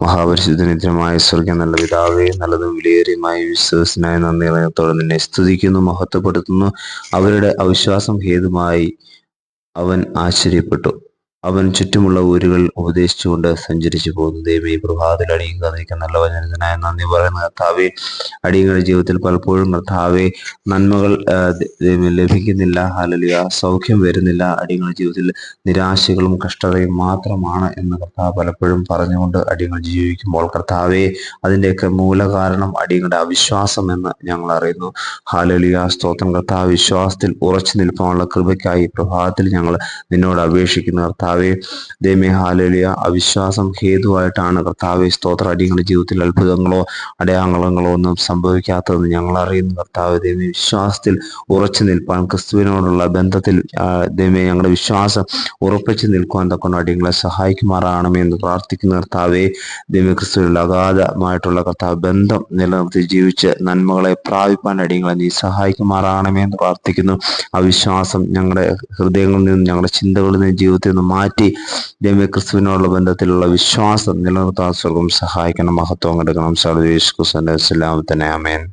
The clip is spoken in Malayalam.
മഹാപരിശുദ്ധനിത്യമായ സ്വർഗം നല്ല പിതാവേ നല്ലതും വിലയേറിയമായ വിശ്വാസനായ നന്ദി നിറയത്തോടെ നിന്നെ സ്തുതിക്കുന്നു മഹത്വപ്പെടുത്തുന്നു. അവരുടെ അവിശ്വാസം ഹേതുമായി അവൻ ആശ്ചര്യപ്പെട്ടു. അവൻ ചുറ്റുമുള്ള ഊരുകൾ ഉപദേശിച്ചുകൊണ്ട് സഞ്ചരിച്ചു പോകുന്നു ദൈവം ഈ പ്രഭാതത്തിൽ അടിയും കാത്തിരിക്കാൻ നല്ല വചനത്തിനായ നന്ദി പറയുന്ന. കർത്താവെ അടിയങ്ങളുടെ ജീവിതത്തിൽ പലപ്പോഴും കർത്താവെ നന്മകൾ ലഭിക്കുന്നില്ല. ഹാലലിയ സൗഖ്യം വരുന്നില്ല. അടിയങ്ങളുടെ ജീവിതത്തിൽ നിരാശകളും കഷ്ടതയും മാത്രമാണ് എന്ന് കർത്താവ് പലപ്പോഴും പറഞ്ഞുകൊണ്ട് അടിയങ്ങൾ ജീവിക്കുമ്പോൾ കർത്താവെ അതിന്റെയൊക്കെ മൂലകാരണം അടിയങ്ങളുടെ അവിശ്വാസം എന്ന് ഞങ്ങൾ അറിയുന്നു. ഹാലലിയ സ്തോത്രം. കർത്താവ് വിശ്വാസത്തിൽ ഉറച്ചു നിൽക്കാനുള്ള കൃപയ്ക്കായി പ്രഭാതത്തിൽ ഞങ്ങൾ നിന്നോട് അപേക്ഷിക്കുന്നു. കർത്താവ് കർത്താവെ ദൈവമേ ഹാലലിയ. അവിശ്വാസം ഹേതുവായിട്ടാണ് കർത്താവെ സ്തോത്ര അടിയങ്ങളുടെ ജീവിതത്തിൽ അത്ഭുതങ്ങളോ അടയാളങ്ങളോ ഒന്നും സംഭവിക്കാത്തതെന്ന് ഞങ്ങൾ അറിയുന്നു. കർത്താവ് ദൈവമേ വിശ്വാസത്തിൽ ഉറച്ചു നിൽപ്പാൻ ക്രിസ്തുവിനോടുള്ള ബന്ധത്തിൽ ദൈവമേ ഞങ്ങളുടെ വിശ്വാസം ഉറപ്പിച്ചു നിൽക്കുവാൻ തക്കൊണ്ട് അടിയങ്ങളെ സഹായിക്കുമാറാണമേ എന്ന് പ്രാർത്ഥിക്കുന്ന. കർത്താവെ ദൈവമേ ക്രിസ്തുവിനുള്ള അഗാധമായിട്ടുള്ള കർത്താവ് ബന്ധം നിലനിർത്തി ജീവിച്ച് നന്മകളെ പ്രാപിപ്പാൻ അടിയങ്ങളെ നീ സഹായിക്കുമാറാണമേ എന്ന് പ്രാർത്ഥിക്കുന്നു. അവിശ്വാസം വിശ്വാസം ഞങ്ങളുടെ ഹൃദയങ്ങളിൽ നിന്നും ഞങ്ങളുടെ ചിന്തകളിൽ നിന്നും ജീവിതത്തിൽ നിന്നും മാറ്റി ദൈവ ക്രിസ്തുവിനോടുള്ള ബന്ധത്തിലുള്ള വിശ്വാസം നിലനിർത്താൻ സ്വർഗം സഹായിക്കണം മഹത്വം എടുക്കണം സർവേഷ് കുസന്റെ തന്നെ അമേൻ